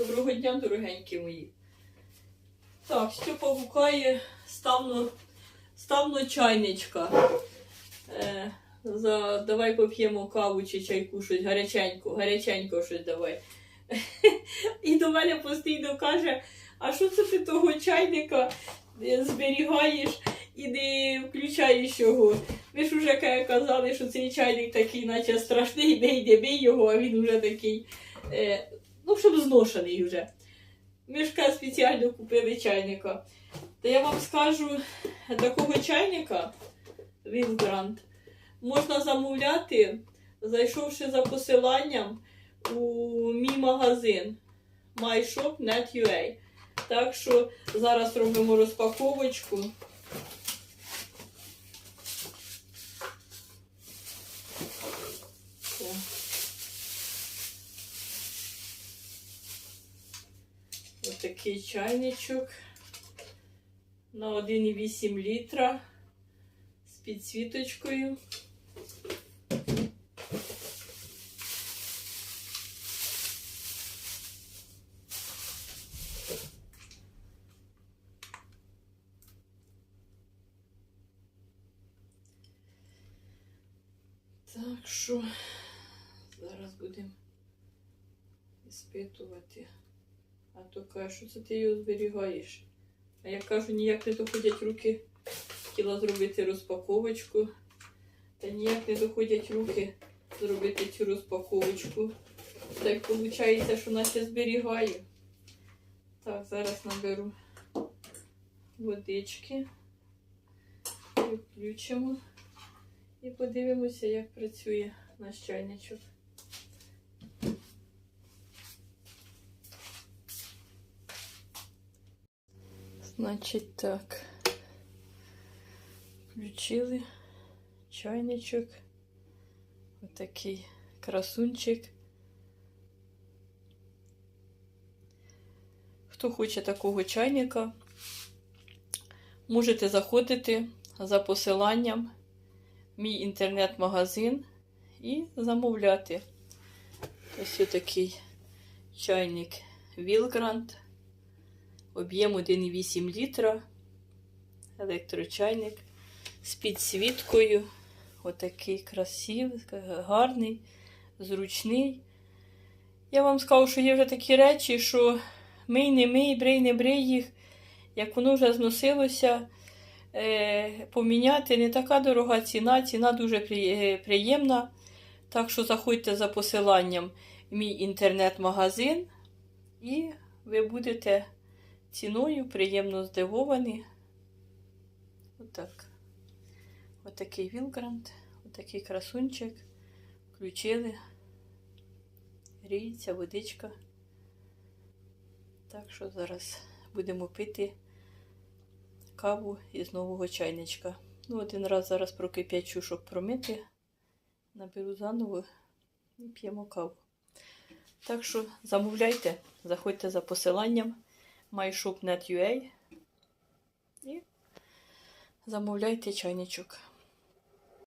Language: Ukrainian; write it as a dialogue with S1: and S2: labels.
S1: Доброго дня, дорогенькі мої. Так, Степа гукає, ставно, ставно чайничка. Е, за, давай поп'ємо каву чи чайку, щось гаряченько, гаряченько щось давай. І до мене постійно каже, а що це ти того чайника зберігаєш і не включаєш його? Ви ж уже казали, що цей чайник такий, наче страшний, не бий його, а він вже такий, е, ну, щоб зношений вже. Ми ж ка, спеціально купили чайника. Та я вам скажу, такого чайника, Вілгрант, можна замовляти, зайшовши за посиланням у мій магазин myshop.net.ua. Так що зараз робимо розпаковочку. Отакий чайничок на 1,8 літра з підсвіточкою. Зараз будемо іспитувати. А то каже, що це ти його зберігаєш. А я кажу, ніяк не доходять руки. Хотіла зробити розпаковочку. Та ніяк не доходять руки зробити цю розпаковочку. Так виходить, що наче зберігаю. Так, зараз наберу водички. Включимо. І подивимося, як працює наш чайничок. Значить так. Включили чайничок. Отакий красунчик. Хто хоче такого чайника, можете заходити за посиланням в мій інтернет-магазин і замовляти. Ось такий чайник Вілгрант. Об'єм 1,8 літра. Електрочайник з підсвіткою. Отакий красивий, гарний, зручний. Я вам скажу, що є вже такі речі, що мий не мий, брий не брий їх. Як воно вже зносилося, е, поміняти не така дорога ціна, ціна дуже е, приємна. Так що заходьте за посиланням в мій інтернет-магазин, і ви будете ціною приємно здивовані. Отак. Отакий Вілгрант, отакий красунчик. Включили. Гріється водичка. Так що зараз будемо пити каву із нового чайничка. Ну, один раз зараз прокип'ячу, щоб промити. Наберу заново і п'ємо каву. Так що замовляйте, заходьте за посиланням myshop.net.ua і замовляйте чайничок.